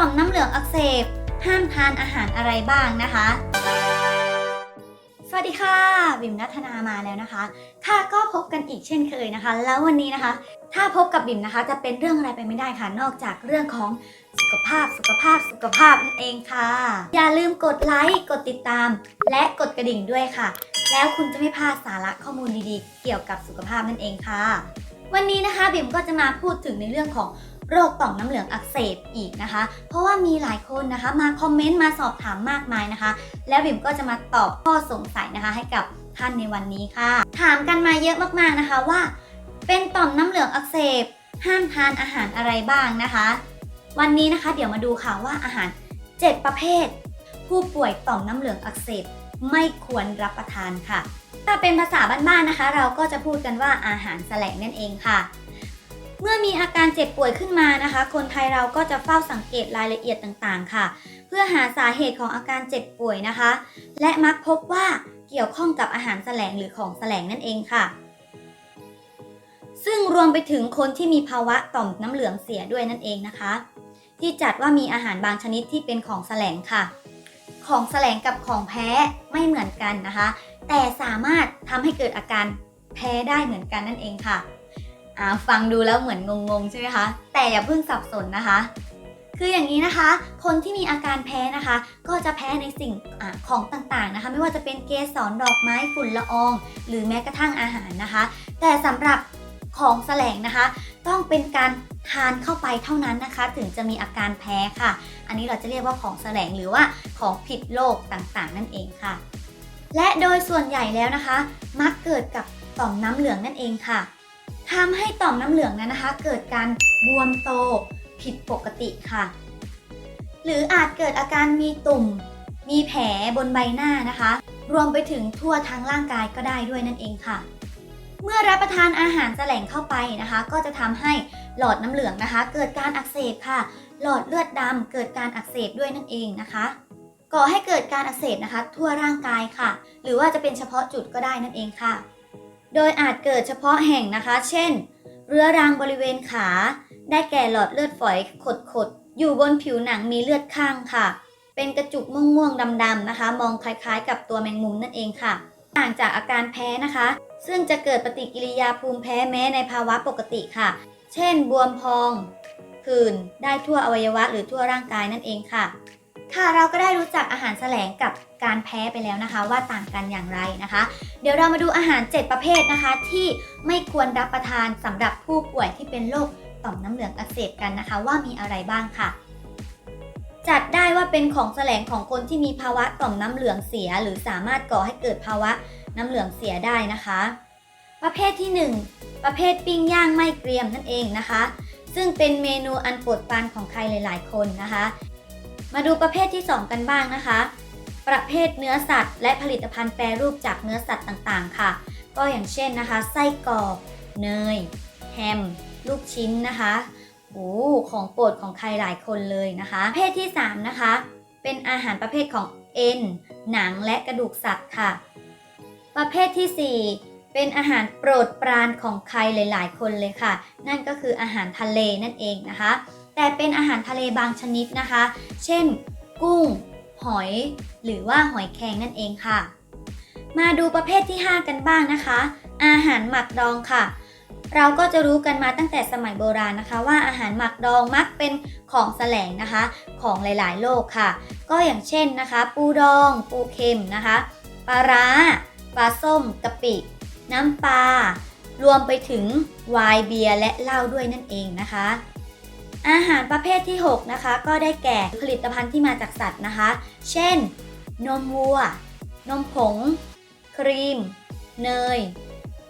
ต่อมน้ำเหลืองอักเสบ ห้ามทานอาหารอะไรบ้างนะคะ สวัสดีค่ะบิมนัทนามาแล้วนะคะ ค่ะก็พบกันอีกเช่นเคยนะคะ แล้ววันนี้นะคะ ถ้าพบกับบิมนะคะ จะเป็นเรื่องอะไรไปไม่ได้ค่ะ นอกจากเรื่องของสุขภาพสุขภาพสุขภาพนั่นเองค่ะ อย่าลืมกดไลค์กดติดตาม และกดกระดิ่งด้วยค่ะ แล้วคุณจะไม่พลาดสาระข้อมูลดีๆ เกี่ยวกับสุขภาพนั่นเองค่ะ วันนี้นะคะบิมก็จะมาพูดถึงในเรื่องของ โรคต่อมน้ำเหลืองอักเสบอีกนะคะ เพราะว่ามีหลายคนนะคะ มาคอมเมนต์มาสอบถามมากมายนะคะ แล้วบิมก็จะมาตอบข้อสงสัยนะคะ ให้กับท่านในวันนี้ค่ะ ถามกันมาเยอะมากๆนะคะว่า เป็นต่อมน้ำเหลืองอักเสบ ห้ามทานอาหารอะไรบ้างนะคะ วันนี้นะคะ เดี๋ยวมาดูค่ะว่าอาหาร 7 ประเภท ผู้ป่วยต่อมน้ำเหลืองอักเสบไม่ควรรับประทานค่ะ ถ้าเป็นภาษาบ้านๆนะคะ เราก็จะพูดกันว่าอาหารแสลงนั่นเองค่ะ เมื่อมีอาการเจ็บป่วยขึ้นมานะคะ คนไทยเราก็จะเฝ้าสังเกตรายละเอียดต่างๆ ค่ะ เพื่อหาสาเหตุของอาการเจ็บป่วยนะคะ และมักพบว่าเกี่ยวข้องกับอาหารแสลงหรือของแสลงนั่นเองค่ะ ซึ่งรวมไปถึงคนที่มีภาวะต่อมน้ำเหลืองเสียด้วยนั่นเองนะคะ ที่จัดว่ามีอาหารบางชนิดที่เป็นของแสลงค่ะ ของแสลงกับของแพ้ไม่เหมือนกันนะคะ แต่สามารถทำให้เกิดอาการแพ้ได้เหมือนกันนั่นเองค่ะ อ่าฟังดูแล้วเหมือนงงๆใช่ไหมคะ แต่อย่าเพิ่งสับสนนะคะ คืออย่างนี้นะคะ คนที่มีอาการแพ้นะคะ ก็จะแพ้ในสิ่งอของต่างๆนะคะ ไม่ว่าจะเป็นเกสรดอกไม้ฝุ่นละออง หรือแม้กระทั่งอาหารนะคะ แต่สำหรับของแสลงนะคะ ต้องเป็นการทานเข้าไปเท่านั้นนะคะ ถึงจะมีอาการแพ้ค่ะ อันนี้เราจะเรียกว่าของแสลงหรือว่าของผิดโรคต่างๆ นั่นเองค่ะ และโดยส่วนใหญ่แล้วนะคะ มักเกิดกับต่อมน้ำเหลืองนั่นเองค่ะ ทำให้ต่อมน้ำเหลืองนั้นนะคะ เกิดการบวมโตผิดปกติค่ะ หรืออาจเกิดอาการมีตุ่ม มีแผลบนใบหน้านะคะ รวมไปถึงทั่วทั้งร่างกายก็ได้ด้วยนั่นเองค่ะ เมื่อรับประทานอาหารแสลงเข้าไปนะคะ ก็จะทำให้หลอดน้ำเหลืองนะคะ เกิดการอักเสบค่ะ หลอดเลือดดำเกิดการอักเสบด้วยนั่นเองนะคะก่อให้เกิดการอักเสบนะคะ ทั่วร่างกายค่ะ หรือว่าจะเป็นเฉพาะจุดก็ได้นั่นเองค่ะ โดยอาจเกิดเฉพาะแห่งนะคะ เช่น เรื้อรังบริเวณขา ได้แก่หลอดเลือดฝอยขดๆ อยู่บนผิวหนังมีเลือดข้างค่ะ เป็นกระจุกม่วงๆดำๆนะคะ มองคล้ายๆ กับตัวแมงมุมนั่นเองค่ะ ต่างจากอาการแพ้นะคะ ซึ่งจะเกิดปฏิกิริยาภูมิแพ้แม้ในภาวะปกติค่ะ เช่น บวมพองผื่นได้ทั่วอวัยวะหรือทั่วร่างกายนั่นเองค่ะ ค่ะเราก็ได้รู้จักอาหารแสลงกับการแพ้ไปแล้วนะคะ ว่าต่างกันอย่างไรนะคะ เดี๋ยวเรามาดูอาหาร 7 ประเภทนะคะ ที่ไม่ควรรับประทานสำหรับผู้ป่วยที่เป็นโรคต่อมน้ำเหลืองอักเสบกันนะคะ ว่ามีอะไรบ้างค่ะ จัดได้ว่าเป็นของแสลงของคนที่มีภาวะต่อมน้ำเหลืองเสีย หรือสามารถก่อให้เกิดภาวะน้ำเหลืองเสียได้นะคะ ประเภทที่ 1 ประเภทปิ้งย่างไม่เกรียมนั่นเองนะคะ ซึ่งเป็นเมนูอันโปรดปรานของใครหลาย ๆ คนนะคะ มาดูประเภทที่ 2 กันบ้างนะคะ ประเภทเนื้อสัตว์ และผลิตภัณฑ์แปรรูปจากเนื้อสัตว์ต่างๆ ค่ะ ก็อย่างเช่นนะคะ ไส้กรอก เนย แฮม ลูกชิ้นนะคะโอ้ของโปรดของใครหลายคนเลยนะคะ ประเภทที่ 3 นะคะ เป็นอาหารประเภทของเอ็น หนังและกระดูกสัตว์ค่ะ ประเภทที่ 4 เป็นอาหารโปรดปรานของใครหลาย ๆ คนเลยค่ะ นั่นก็คืออาหารทะเลนั่นเองนะคะ แต่เป็นอาหารทะเลบางชนิดนะคะ เช่น กุ้ง หอย หรือว่าหอยแครงนั่นเองค่ะ มาดูประเภทที่ 5 กันบ้างนะคะ อาหารหมักดองค่ะ เราก็จะรู้กันมาตั้งแต่สมัยโบราณนะคะ ว่าอาหารหมักดองมักเป็นของแสลงนะคะ ของหลายๆ โลกค่ะ ก็อย่างเช่นนะคะ ปูดอง ปูเค็มนะคะปลาร้าปลาส้มกะปิ น้ำปลารวมไปถึงไวน์เบียร์และเหล้าด้วยนั่นเองนะคะ อาหารประเภทที่ 6 นะคะ ก็ได้แก่ผลิตภัณฑ์ที่มาจากสัตว์นะคะ เช่น นมวัว นมผง ครีม เนย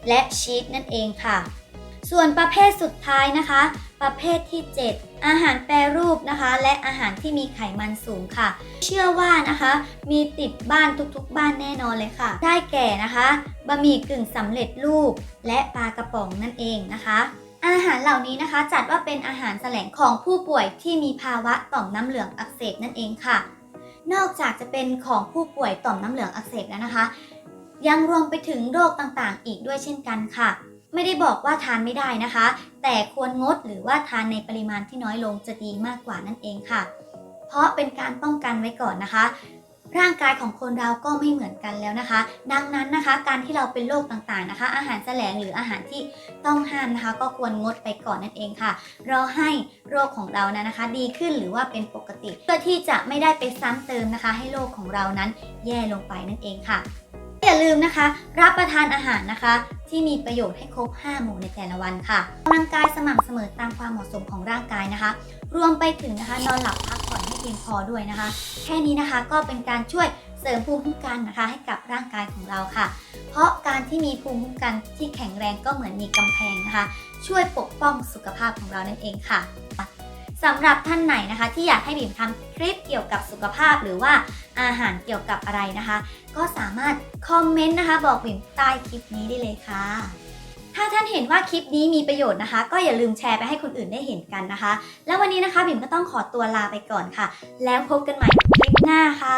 และชีสนั่นเองค่ะ ส่วนประเภทสุดท้ายนะคะ ประเภทที่ 7 อาหารแปรรูปนะคะ และอาหารที่มีไขมันสูงค่ะ เชื่อว่านะคะ มีติดบ้านทุกๆ บ้านแน่นอนเลยค่ะ ได้แก่นะคะบะหมี่กึ่งสำเร็จรูปและปลากระป๋องนั่นเองนะคะ อาหารเหล่านี้นะคะ จัดว่าเป็นอาหารแสลงของผู้ป่วยที่มีภาวะต่อมน้ำเหลืองอักเสบนั่นเองค่ะ นอกจากจะเป็นของผู้ป่วยต่อมน้ำเหลืองอักเสบแล้วนะคะ ยังรวมไปถึงโรคต่างๆ อีกด้วยเช่นกันค่ะ ไม่ได้บอกว่าทานไม่ได้นะคะ แต่ควรงดหรือว่าทานในปริมาณที่น้อยลงจะดีมากกว่านั่นเองค่ะ เพราะเป็นการป้องกันไว้ก่อนนะคะ ร่างกายของคนเราก็ไม่เหมือนกันแล้วนะคะ ดังนั้นนะคะ การที่เราเป็นโรคต่างๆนะคะ อาหารแสลงหรืออาหารที่ต้องห้ามนะคะ ก็ควรงดไปก่อนนั่นเองค่ะ รอให้โรคของเรานะนะคะ ดีขึ้นหรือว่าเป็นปกติ เพื่อที่จะไม่ได้ไปซ้ำเติมนะคะ ให้โรคของเรานั้นแย่ลงไปนั่นเองค่ะอย่าลืมนะคะ รับประทานอาหารนะคะ ที่มีประโยชน์ให้ครบ 5 หมู่ในแต่ละวันค่ะออกกำลังกายสม่ำเสมอตามความเหมาะสมของร่างกายนะคะ รวมไปถึงนะคะนอนหลับพัก เพียงพอด้วยนะคะ แค่นี้นะคะก็เป็นการช่วยเสริมภูมิคุ้มกันนะคะ ให้กับร่างกายของเราค่ะ เพราะการที่มีภูมิคุ้มกันที่แข็งแรงก็เหมือนมีกำแพงนะคะ ช่วยปกป้องสุขภาพของเรานั่นเองค่ะสำหรับท่านไหนนะคะ ที่อยากให้บิ่มทำคลิปเกี่ยวกับสุขภาพหรือว่าอาหารเกี่ยวกับอะไรนะคะ ก็สามารถคอมเมนต์นะคะ บอกบิ่มใต้คลิปนี้ได้เลยค่ะ ถ้าท่านเห็นว่าคลิปนี้มีประโยชน์นะคะ ก็อย่าลืมแชร์ไปให้คนอื่นได้เห็นกันนะคะ แล้ววันนี้นะคะบิ่มก็ต้องขอตัวลาไปก่อนค่ะ แล้วพบกันใหม่คลิปหน้าค่ะ